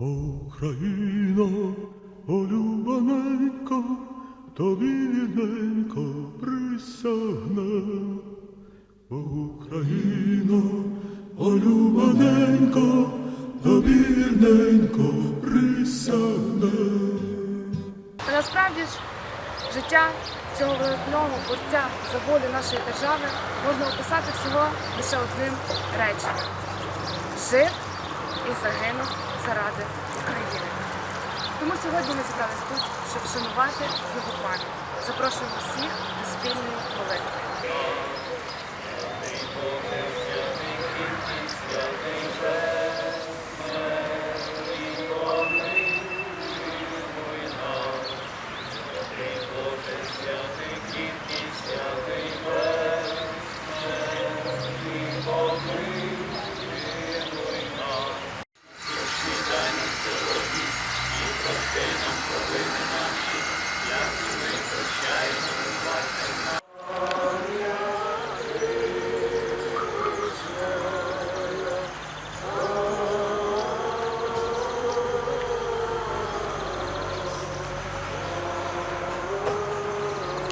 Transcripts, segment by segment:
Україно, олюбаненько, тобі вірненько присягне. Україно, олюбаненько, тобі вірненько присягне. Та насправді ж життя цього видатного борця за волю нашої держави можна описати всього лише одним реченням. Жив і загинув заради України. Тому сьогодні ми зібрались тут, щоб вшанувати його пам'ять. Запрошуємо всіх до спільної молитви.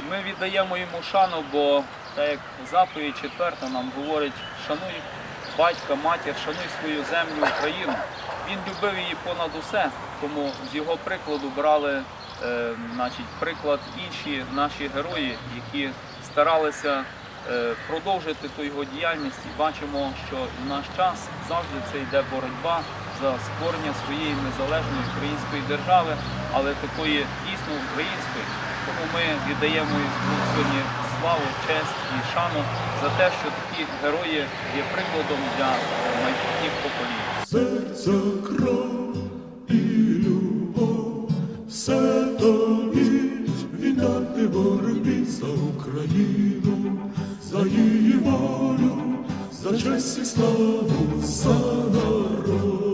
Ми віддаємо йому шану, бо так як заповідь четверта нам говорить, шануй батька, матір, шануй свою землю, Україну. Він любив її понад усе, тому з його прикладу брали е, значить, приклад інші наші герої, які старалися е, продовжити ту його діяльність. І бачимо, що в наш час завжди це йде боротьба за створення своєї незалежної української держави, але такої дійсно української. Тому ми віддаємо сьогодні славу, честь і шану за те, що такі герої є прикладом для майбутніх поколінь. Серця кров і любов, все тобі віддати боротьбі за Україну, за її волю, за честь і славу, за народ.